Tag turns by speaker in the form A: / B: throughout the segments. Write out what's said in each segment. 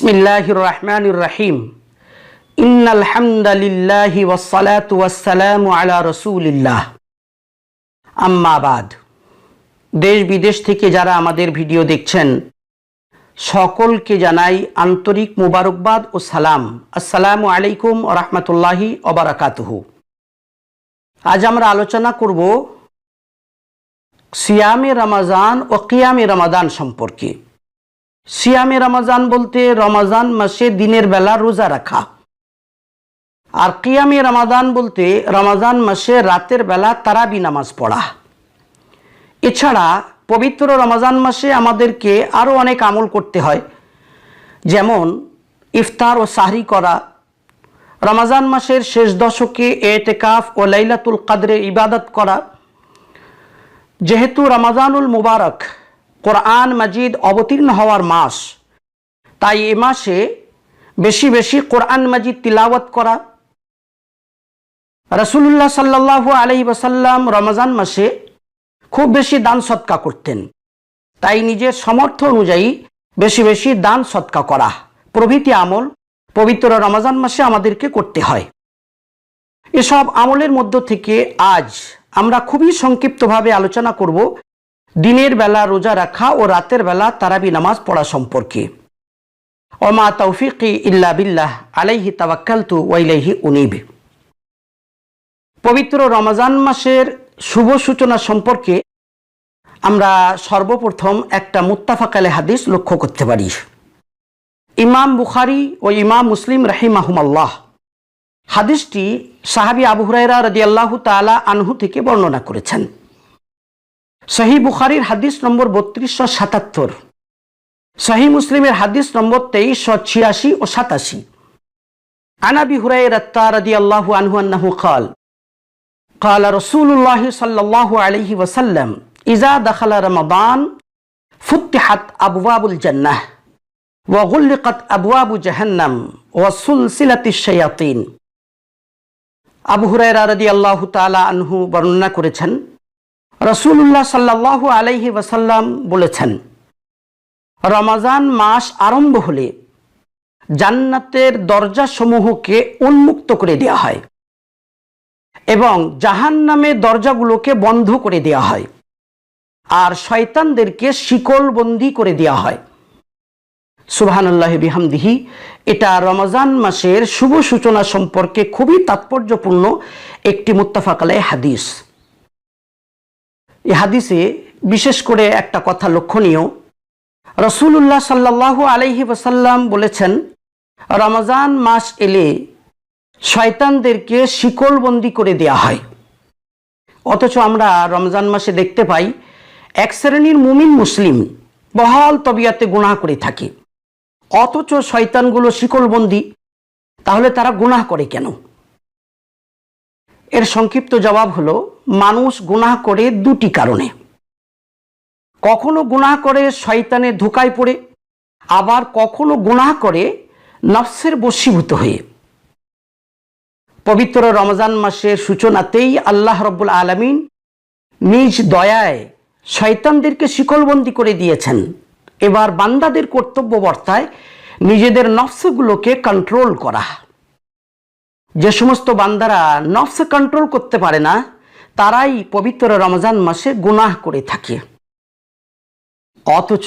A: বিসমিল্লাহির রহমানির রাহিম ইন্নাল হামদালিল্লাহি ওয়াসসালাতু ওয়াসসালামু আলা রাসূলিল্লাহ। আম্মা বাদ। দেশ বিদেশ থেকে যারা আমাদের ভিডিও দেখছেন, সকলকে জানাই আন্তরিক মুবারকবাদ ও সালাম। আসসালামু আলাইকুম রহমতুল্লাহি অবরাকাতুহু আজ আমরা আলোচনা করব সিয়ামে রমাজান ও কিয়ামে রমাদান সম্পর্কে। সিয়ামে রমাজান বলতে রমাজান মাসে দিনের বেলা রোজা রাখা। আর কিয়ামে রমাদান বলতে রমাজান মাসে রাতের বেলা তারাবি নামাজ পড়া। এছাড়া পবিত্র রমাজান মাসে আমাদেরকে আরও অনেক আমল করতে হয়। যেমন ইফতার ও সাহরি করা। রমাজান মাসের শেষ দশকে এতেকাফ ও লাইলাতুল কাদরে ইবাদত করা। যেহেতু রমাজানুল মুবারক কোরআন মাজিদ অবতীর্ণ হওয়ার মাস। তাই এ মাসে বেশি বেশি কোরআন মাজিদ তিলাওয়াত করা। রসুল্লাহ সাল্লাহ আলহি ওসাল্লাম রমজান মাসে খুব বেশি দান সৎকা করতেন। তাই নিজের সমর্থ অনুযায়ী বেশি বেশি দান সৎকা করা প্রভৃতি আমল পবিত্র রমজান মাসে আমাদেরকে করতে হয়। এসব আমলের মধ্য থেকে আজ আমরা খুবই সংক্ষিপ্তভাবে আলোচনা করব দিনের বেলা রোজা রাখা ও রাতের বেলা তারাবি নামাজ পড়া সম্পর্কে। অমা তৌফিকি ইল্লা বিল্লাহ, আলাইহি তাওয়াক্কালতু ওয়াইলাইহি উনিব। পবিত্র রমজান মাসের শুভ সূচনা সম্পর্কে আমরা সর্বপ্রথম একটা মুত্তাফাকালে হাদিস লক্ষ্য করতে পারি। ইমাম বুখারি ও ইমাম মুসলিম রাহিম রাহিমাহুমাল্লাহ হাদিসটি সাহাবি আবু হুরাইরা রদিয়াল্লাহু তালা আনহু থেকে বর্ণনা করেছেন। সহি বুখারির হাদিস নম্বর বত্রিশশো সাতাত্তর সহি মুসলিমের হাদিস নম্বর তেইশশো ছিয়াশি ও সাতাশি আনাবি হুরাই রত্তা রদি আল্লাহু আনহু আন্নাহু কাল قال رسول الله صلى الله عليه وسلم إذا دخل رمضان فتحت أبواب الجنة وغلقت أبواب جهنم وسلسلة الشياطين আবু হুরায়রা রাদি আল্লাহ তালা আনহু বর্ণনা করেছেন রসুল্লাহ সাল্লাহ আলাইহি ওয়াসাল্লাম বলেছেন, রমাজান মাস আরম্ভ হলে জান্নাতের দরজাসমূহকে উন্মুক্ত করে দেওয়া হয় এবং জাহান নামে দরজাগুলোকে বন্ধ করে দেওয়া হয় আর শয়তানদেরকে শিকলবন্দি করে দেওয়া হয়। সুবাহান্লাহ বিহামদিহি, এটা রমজান মাসের শুভ সূচনা সম্পর্কে খুবই তাৎপর্যপূর্ণ একটি মুত্তাফাকালাই হাদিস। এই হাদিসে বিশেষ করে একটা কথা লক্ষণীয়। রসুল্লাহ সাল্লাহ আলহি ওসাল্লাম বলেছেন, রমজান মাস এলে শয়তানদেরকে শিকলবন্দি করে দেয়া হয়। অথচ আমরা রমজান মাসে দেখতে পাই, এক শ্রেণির মুমিন মুসলিম বহাল তবিয়াতে গুণাহ করে থাকে। অথচ শয়তানগুলো শিকলবন্দি, তাহলে তারা গুনাহ করে কেন? এর সংক্ষিপ্ত জবাব হলো, মানুষ গুনাহ করে দুটি কারণে। কখনো গুনাহ করে শয়তানে ধোকায় পড়ে, আবার কখনো গুনাহ করে নফসের বশীভূত হয়ে। পবিত্র রমজান মাসের সূচনাতেই আল্লাহ রব্বুল আলমিন নিজ দয়ায় শয়তানদেরকে শিকলবন্দি করে দিয়েছেন। এবার বান্দাদের কর্তব্য বর্তায় নিজেদের নফসগুলোকে কন্ট্রোল করা। যে সমস্ত বান্দারা নফস কন্ট্রোল করতে পারে না, তারাই পবিত্র রমজান মাসে গুনাহ করে থাকে। অথচ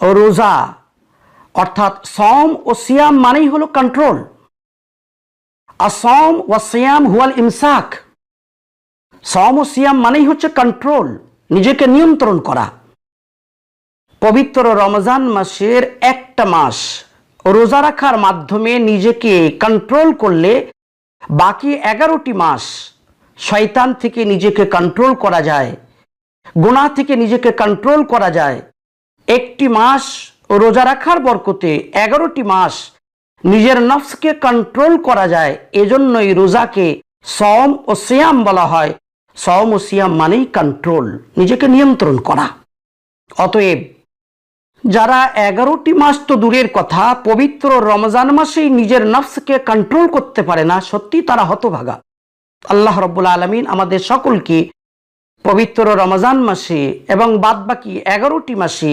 A: রোজা, অর্থাৎ সম ও সিয়াম মানেই হলো কন্ট্রোল আর সম ও সিয়াম হুয়াল ইমসাক। সম ও সিয়াম মানেই হচ্ছে কন্ট্রোল নিজেকে নিয়ন্ত্রণ করা। পবিত্র রমজান মাসের একটা মাস রোজা রাখার মাধ্যমে নিজেকে কন্ট্রোল করলে বাকি এগারোটি মাস শয়তান থেকে নিজেকে কন্ট্রোল করা যায় গোনা থেকে নিজেকে কন্ট্রোল করা যায়। একটি মাস রোজা রাখার বরকতে এগারোটি মাস নিজের নফসকে কন্ট্রোল করা যায়, এজন্যই রোজাকে সম ও সিয়াম বলা হয়। সম ও সিয়াম মানেই কন্ট্রোল নিজেকে নিয়ন্ত্রণ করা। অতএব যারা এগারোটি মাস তো দূরের কথা, পবিত্র রমজান মাসেই নিজের নফসকে কন্ট্রোল করতে পারে না, সত্যি তারা হতভাগা। আল্লাহ রব্বুল আলমিন আমাদের সকলকে পবিত্র রমজান মাসে এবং বাদবাকি এগারোটি মাসে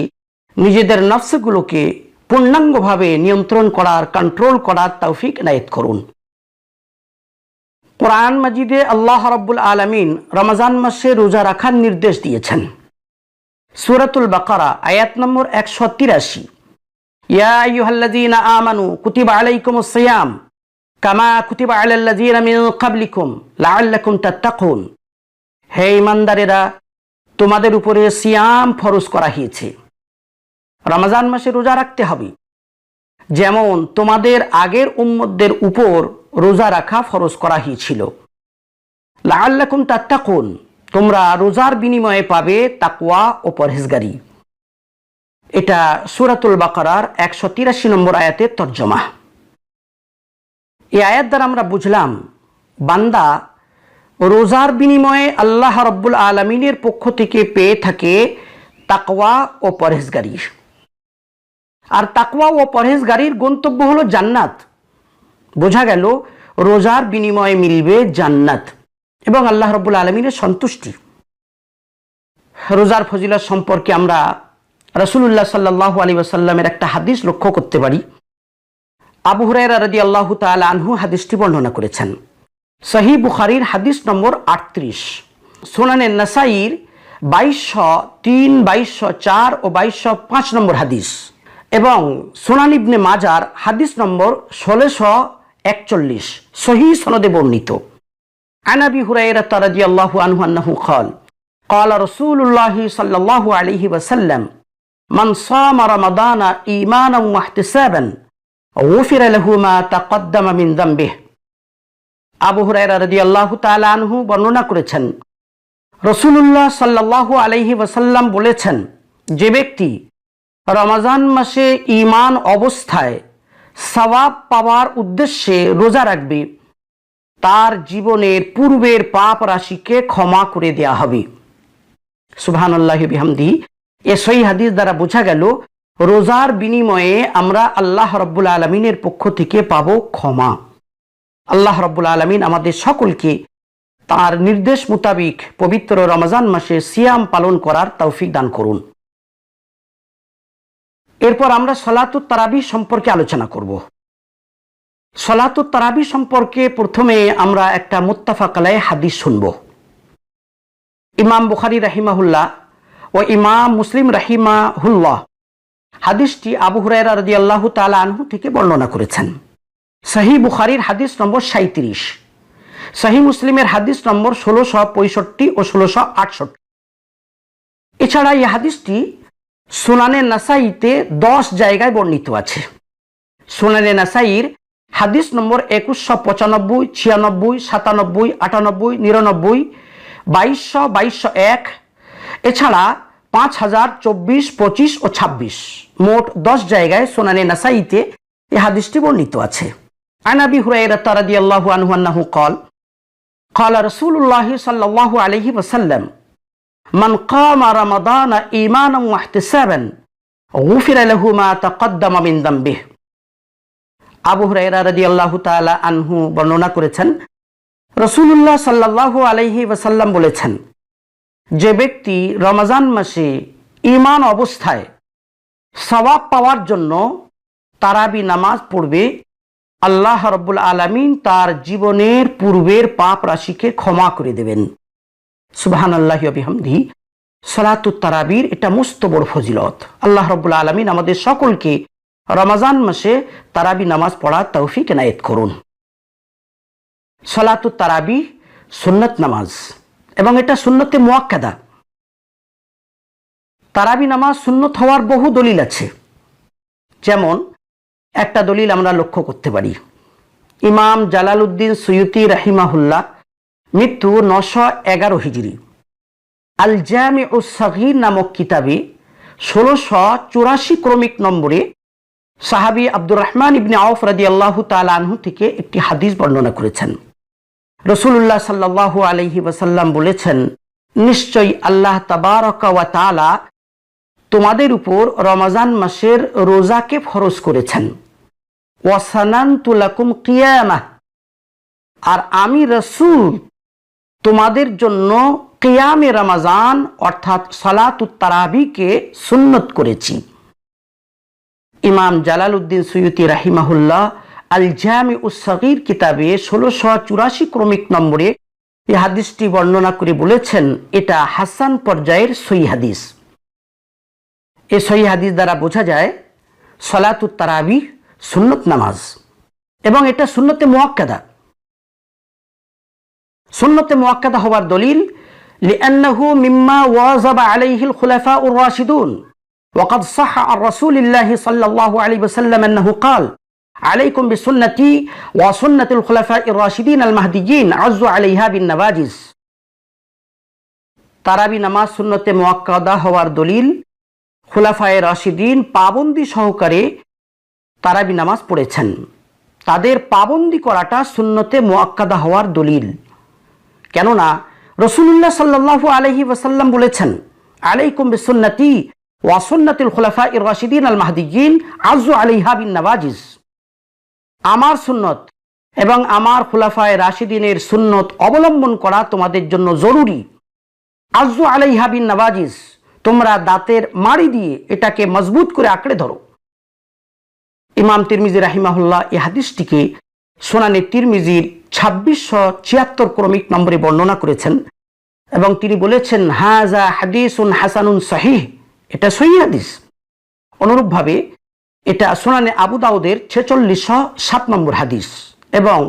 A: নিজেদের নফসগুলোকে পূর্ণাঙ্গভাবে নিয়ন্ত্রণ করার কন্ট্রোল করার তৌফিক নায়ত করুন। কোরআন মাজিদে আল্লাহ রব্বুল আলমিন রমজান মাসে রোজা রাখার নির্দেশ দিয়েছেন। সুরাতুল বাকারা, আয়াত নম্বর একশো তিরাশি। কুতিবা আলাইকুমুস সিয়াম, কামা হে ইমানদারেরা তোমাদের উপরে সিয়াম ফরজ করা হয়েছে। রমজান মাসে রোজা রাখতে হবে। যেমন তোমাদের আগের উম্মতদের উপর রোজা রাখা ফরজ করা হয়েছিল। লাআল্লাকুম তাত্তাকুন। তোমরা রোজার বিনিময়ে পাবে তাকওয়া ও পরহেজগারি। এটা সুরাতুল বাকারার একশো তিরাশি নম্বর আয়াতের তর্জমা। এই আয়াত দ্বারা আমরা বুঝলাম, বান্দা রোজার বিনিময়ে আল্লাহ রব্বুল আলমিনের পক্ষ থেকে পেয়ে থাকে তাকওয়া ও পরহেজগারি। আর তাকওয়া ও পরহেজগারির গন্তব্য হলো জান্নাত। বোঝা গেল, রোজার বিনিময়ে মিলবে জান্নাত। এবং আল্লাহ রব্বুল আলমিনের সন্তুষ্টি। রোজার ফজিলত সম্পর্কে আমরা রসুল্লাহ সাল্লাহ আলী ওসাল্লামের একটা হাদিস লক্ষ্য করতে পারি। আবু হুরাইরা রাদি আল্লাহ তাল আনহু হাদিসটি বর্ণনা করেছেন। সহি বুখারির হাদিস নম্বর আটত্রিশ। সোনানে নাসাইর বাইশশো তিন বাইশশো চার ও বাইশশো পাঁচ নম্বর হাদিস। এবং সোনান ইবনে মাজার হাদিস নম্বর ষোলোশো একচল্লিশ। সহি সনদে বর্ণিত। عن ابي هريره رضي الله عنه انه قال قال رسول الله صلى الله عليه وسلم من صام رمضان ايمانا واحتسابا غفر له ما تقدم من ذنبه আবু হুরায়রা রাদিয়াল্লাহু তাআলা আনহু বর্ণনা করেছেন রসুল্লাহ সাল্লাল্লাহু আলাইহি ওয়াসাল্লাম বলেছেন যে ব্যক্তি রমাজান মাসে ঈমান অবস্থায় সওয়াব পাওয়ার উদ্দেশ্যে রোজা রাখবে তার জীবনের পূর্বের পাপ রাশিকে ক্ষমা করে দেয়া হবে। সুবহান আল্লাহ বিহামদি, এ সই হাদিস দ্বারা বোঝা গেল, রোজার বিনিময়ে আমরা আল্লাহ রব্বুল আলমিনের পক্ষ থেকে পাব ক্ষমা। আল্লাহ রব্বুল আলমিন আমাদের সকলকে তার নির্দেশ মোতাবিক পবিত্র রমজান মাসে সিয়াম পালন করার তৌফিক দান করুন। এরপর আমরা সলাতুত তারাবি সম্পর্কে আলোচনা করব। সলাতুত তারাবি সম্পর্কে প্রথমে আমরা একটা মুত্তাফাকালায় হাদিস শুনব। ইমাম বুখারি রাহিমাহুল্লাহ ও ইমাম মুসলিম রাহিমাহুল্লাহ হাদিসটি আবু হুরায়রা রদি আল্লাহ তালা আনহু থেকে বর্ণনা করেছেন। সাহি বুখারির হাদিস নম্বর সাঁত্রিশ সাহি মুসলিমের হাদিস নম্বর ষোলোশো পঁয়ষট্টি ও ষোলোশো আটষট্টি। এছাড়া এই হাদিসটি সোনানে নাসাইতে দশ জায়গায় বর্ণিত আছে। সোনানে নাসাইর হাদিস নম্বর একুশশো পঁচানব্বই ছিয়ানব্বই সাতানব্বই আটানব্বই নিরানব্বই বাইশশো বাইশশো এক এছাড়া পাঁচ হাজার চব্বিশ পঁচিশ ও ছাব্বিশ মোট দশ জায়গায় সোনানে নাসাইতে এ হাদিসটি বর্ণিত আছে আনাবি হুরাইরা তারাদি আল্লাহ আনহু কল قال رسول الله صلى الله عليه وسلم من قام رمضان إيمانا واحتسابا غفر له ما تقدم من ذنبه আবু হুরাইরা রাদিয়াল্লাহু তাআলা আনহু বর্ণনা করেছেন। রসুল্লাহ সাল্লাহ আলহি ওয়াসাল্লাম বলেছেন, যে ব্যক্তি রমজান মাসে ইমান অবস্থায় সবাব পাওয়ার জন্য তারাবি নামাজ পড়বে, আল্লাহ রব্বুল আলমিন তার জীবনের পূর্বের পাপ রাশিকে ক্ষমা করে দেবেন। সুবাহান আল্লাহ বিহামদি, সলাতুত তারাবির এটা মস্ত বড় ফজিলত। আল্লাহ রব্বুল আলমিন আমাদের সকলকে রমাজান মাসে তারাবি নামাজ পড়ার তৌফিক এনায়েত করুন। সলাতু তারাবি সুন্নত নামাজ এবং এটা সুন্নতে মোয়াক্কাদা। তারাবি নামাজ সুন্নত হওয়ার বহু দলিল আছে। যেমন, একটা দলিল আমরা লক্ষ্য করতে পারি। ইমাম জালাল উদ্দিন সৈয়তি রাহিমাহুল্লাহ মৃত্যু নশো এগারো হিজড়ি। আল জামি ও সাহির নামক কিতাবে ষোলোশো চুরাশি ক্রমিক নম্বরে সাহাবি আব্দুর রহমান ইবনে আউফ রাদি আল্লাহ আনহু থেকে একটি হাদিস বর্ণনা করেছেন। রসুল্লাহ সাল্লাহ আলহি ওয়াসাল্লাম বলেছেন, নিশ্চয়ই আল্লাহ ওয়া তালা তোমাদের উপর রমাজান মাসের রোজাকে ফরজ করেছেন। ওয়াসানান তুলাকুম কিয়ামা আর আমি রসুল তোমাদের জন্য কিয়ামে রমাজান অর্থাৎ সলাতুত তারাবিকে সুন্নত করেছি। ইমাম জালাল উদ্দিন সৈয়দি রাহিমাহুল্লাহ আল জামি উসির কিতাবে ষোলোশো চুরাশি ক্রমিক নম্বরে এই হাদিসটি বর্ণনা করে বলেছেন, এটা হাসান পর্যায়ের সই হাদিস। এ সই হাদিস দ্বারা বোঝা যায় সলাত তারাবি সুন্নত নামাজ, এবং এটা সুন্নতে মোয়াক্কাদা। সুন্নতে মোয়াক্কাদা হওয়ার দলিল, লিআন্নাহু মিম্মা ওয়াজাবা আলাইহিল খুলাফা উর রাশিদুন। وقد صح عن رسول الله صلى الله عليه وسلم أنه قال عليكم بسنتي وسنة الخلفاء الراشدين المهديين عزوا عليها بالنواجز তারাবি নামাজ সুন্নতে মোয়াক্কাদা হওয়ার দলিল খুলাফায়ে রাশিদিন পাবন্দি সহকারে তারাবি নামাজ পড়েছেন তাদের পাবন্দি করাটা সুন্নতে মোয়াক্কাদা হওয়ার দলিল কেননা রসুল্লাহ সাল্লাহ আলহি ওয়াসাল্লাম বলেছেন আলাইকুম বিসুন্নতি ওয়াসুন্নাতিল খুলাফা ইর রাশিদিন আল মাহদিজিন আজু আলিহা নওয়াজিজ। আমার সুন্নত এবং আমার খুলাফায় রাশিদিনের সুন্নত অবলম্বন করা তোমাদের জন্য জরুরি। আজু আলাইহা নওয়াজিজ, তোমরা দাঁতের মাড়ি দিয়ে এটাকে মজবুত করে আঁকড়ে ধরো। ইমাম তিরমিজি রাহিমাহুল্লাহ এই হাদিসটিকে সোনানি তিরমিজির ছাব্বিশশো ছিয়াত্তর ক্রমিক নম্বরে বর্ণনা করেছেন এবং তিনি বলেছেন হাজা হাদিসুন হাসানুন সাহিহ। এটা সহি হাদিস। অনুরূপভাবে এটা সোনানে আবু দাউদের ছেচল্লিশশো সাত নম্বর হাদিস এবং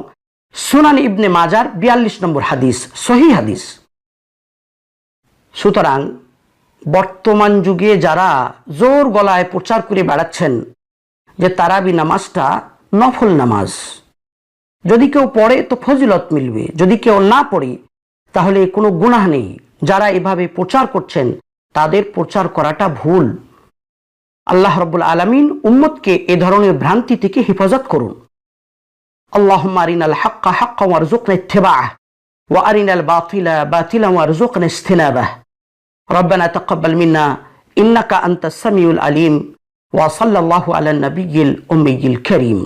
A: সুনান ইবনে মাজার বিয়াল্লিশ নম্বর হাদিস, সহি হাদিস। সুতরাং বর্তমান যুগে যারা জোর গলায় প্রচার করে বেড়াচ্ছেন যে তারাবি নামাজটা নফল নামাজ। যদি কেউ পড়ে তো ফজিলত মিলবে, যদি কেউ না পড়ে তাহলে কোনো গুনাহ নেই। যারা এভাবে প্রচার করছেন তাদের প্রচার করাটা ভুল আল্লাহ রব্বুল আলমিন উম্মতকে এ ধরনের ভ্রান্তি থেকে হেফাজত করুন আল্লাহ আরিনাল হাক্কা হাক্কা ওয়ারজুকনা ইত্তেবাহ وأرنا الباطل باطلا وارزقنا اجتنابه ربنا تقبل منا إنك أنت السميع العليم وصلى الله على النبي الأمي الكريم